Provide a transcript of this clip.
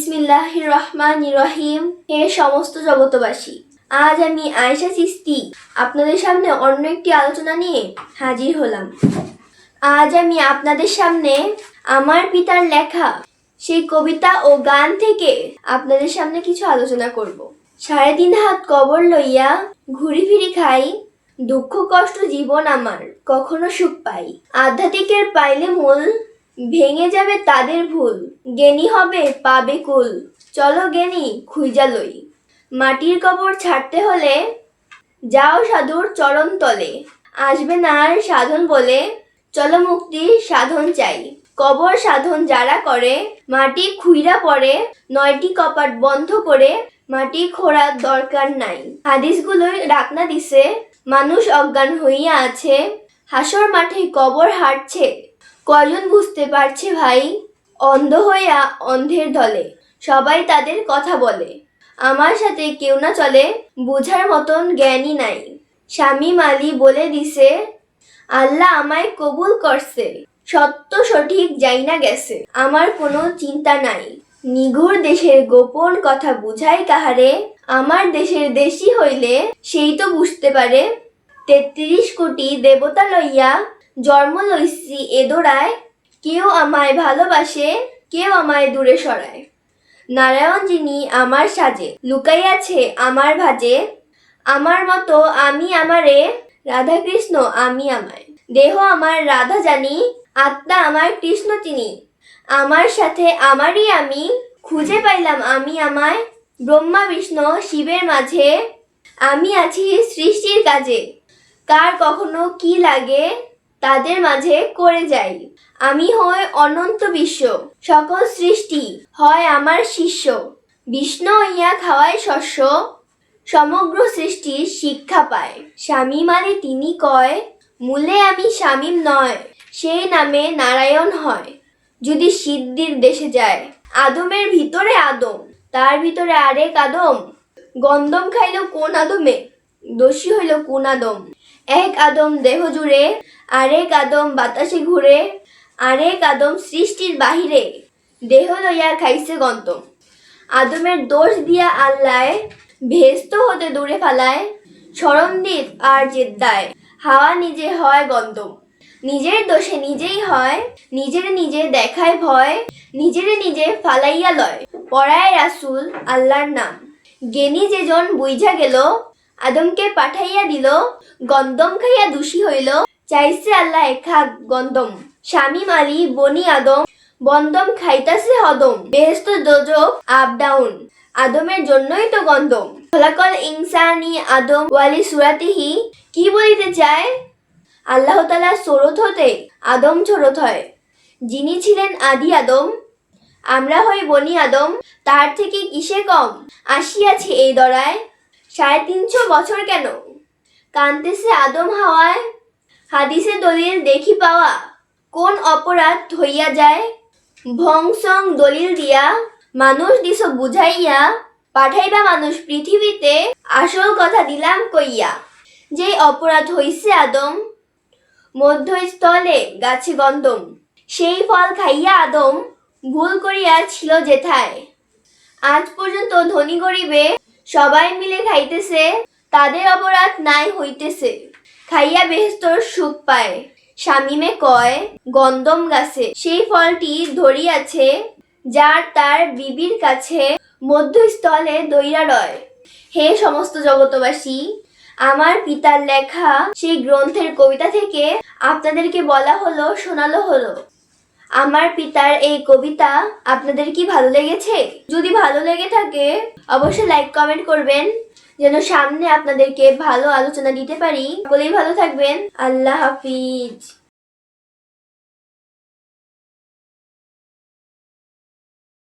বিসমিল্লাহ রহমান রহিম হে সমস্ত জগতবাসী আজ আমি আয়েশা সিস্তি আপনাদের সামনে অন্য একটি আলোচনা নিয়ে হাজির হলাম। আজ আমি আপনাদের সামনে আমার পিতার লেখা, সেই কবিতা ও গান থেকে আপনাদের সামনে কিছু আলোচনা করব। সাড়ে তিন হাত কবর লইয়া ঘুরি ফিরি খাই, দুঃখ কষ্ট জীবন আমার কখনো সুখ পাই। আধ্যাত্মিকের পাইলে মূল ভেঙে যাবে তাদের ভুল। জ্ঞানী হবে পাবে কুল। চলো গেনি খুঁজা লই। মাটির কবর ছাড়তে হলে যাও সাধুর চরণ তলে। আসবে না আর সাধন বলে, চলো মুক্তি সাধন চাই। কবর সাধন যারা করে, মাটি খুইরা পড়ে, নয়টি কপাট বন্ধ করে মাটি খোঁড়ার দরকার নাই। হাদিসগুলোই রাখনা দিছে, মানুষ অজ্ঞান হইয়া আছে, হাসর মাঠে কবর হাঁটছে। কয়জন বুঝতে পারছে ভাই? অন্ধ হইয়া অন্ধের দলে। সবাই তাদের কথা বলে। আমার সাথে কেউ না চলে, বুঝার মতন জ্ঞানই নাই। স্বামী মালি বলে দিছে, আল্লাহ আমায় কবুল করছে। সত্য সঠিক যাই না গেছে। আমার কোনো চিন্তা নাই। নিঘুর দেশের গোপন কথা বুঝাই কাহারে? আমার দেশের দেশি হইলে সেই তো বুঝতে পারে। তেত্রিশ কোটি দেবতা লইয়া জন্ম লইছি এদোড়ায় কেউ আমায় ভালোবাসে, কেউ আমায় দূরে সরায়। নারায়ণ যিনি আমার সাজে, লুকাইয়াছে আমার ভাজে, আমার মতো আমি আমারে, রাধাকৃষ্ণ আমি আমায়। দেহ আমার রাধা জানি, আত্মা আমার কৃষ্ণ চিনি। আমার সাথে আমারই আমি, খুঁজে পাইলাম আমি আমায়। ব্রহ্মা, বিষ্ণু, শিবের মাঝে আমি আছি সৃষ্টির কাজে। কার কখনো কি লাগে তাদের মাঝে করে যাই। আমি হয় অনন্ত বিশ্ব, সকল সৃষ্টি হয় আমার শিষ্য। বিষ্ণু ইয়া খাওয়ায় শস্য, সমগ্র সৃষ্টির শিক্ষা পায়। স্বামী মানে তিনি কয়, মূলে আমি স্বামীম নয় সেই নামে নারায়ণ হয়। যদি সিদ্ধির দেশে যায় আদমের ভিতরে আদম, তার ভিতরে আরেক আদম। গন্দম খাইল কোন আদমে, দোষী হইল কোন আদম। এক আদম দেহ জুড়ে আরেক আদম বাতাসে ঘুরে। আরেক আদম সৃষ্টির বাহিরে। দেহ লইয়া খাইছে গন্তম আদমের দোষ দিয়া আল্লায় ভেস্ত হতে দূরে ফালায় স্মরণদীপ আর জেদ্দায়। হাওয়া নিজে হয় গন্তম নিজের দোষে নিজেই হয়, নিজের নিজে দেখায় ভয়, নিজের নিজে ফালাইয়া লয়। পড়ায় রাসুল আল্লাহর নাম। জ্ঞানী যেজন বুইঝা গেল, আদমকে পাঠাইয়া দিল, গন্দম খাইয়া দোষী হইল। চাইছে আল্লাহ খাক গন্দম। স্বামী মালি, বনি আদম, বন্দম খাইতাছে হদম। বেহেস্ত দোজক আপ ডাউন আদমের জন্যই তো গন্দম। ফলাকল ইনসানি আদম ওয়ালি সুরাতিহি। কি বলিতে চায়? আল্লাহ তালা সরত হতে আদম ছরত হয়। যিনি ছিলেন আদি আদম, আমরা হই বনি আদম, তার থেকে কিসে কম? আসিয়াছে এই দরায়। সাড়ে তিনশো বছর কেন? কানতেছে আদম হাওয়ায়। হাদিসে দলিল দেখি পাওয়া। কোন অপরাধ হইয়া যায়? ভংসং দলিল দিয়া, মানুষ দিস বুঝাইয়া, পাঠাইবা মানুষ পৃথিবীতে, আসল কথা দিলাম কইয়া। যে অপরাধ হইছে আদম, মধ্যস্থলে গাছে গন্ধম। সেই ফল খাইয়া আদম ভুল করিয়া ছিল যেথায়। আজ পর্যন্ত ধনী গরিবে সবাই মিলে খাইতেছে, তাদের অপরাধ নাই হইতেছে। খাইয়া বেহস্তর সুখ পায়। স্বামীমে কয়, গন্দম গাছে, সেই ফলটি ধরিয়াছে যার তার বিবির কাছে মধ্যস্থলে দৈরা রয় হে সমস্ত জগতবাসী, আমার পিতার লেখা সেই গ্রন্থের কবিতা থেকে আপনাদেরকে বলা হলো, শোনালো হলো। আমার পিতার এই কবিতা আপনাদের কি ভালো লেগেছে? যদি ভালো লেগে থাকে, অবশ্যই লাইক কমেন্ট করবেন। যেন সামনে আপনাদেরকে ভালো আলোচনা দিতে পারি। বলেই ভালো থাকবেন। আল্লাহ হাফিজ।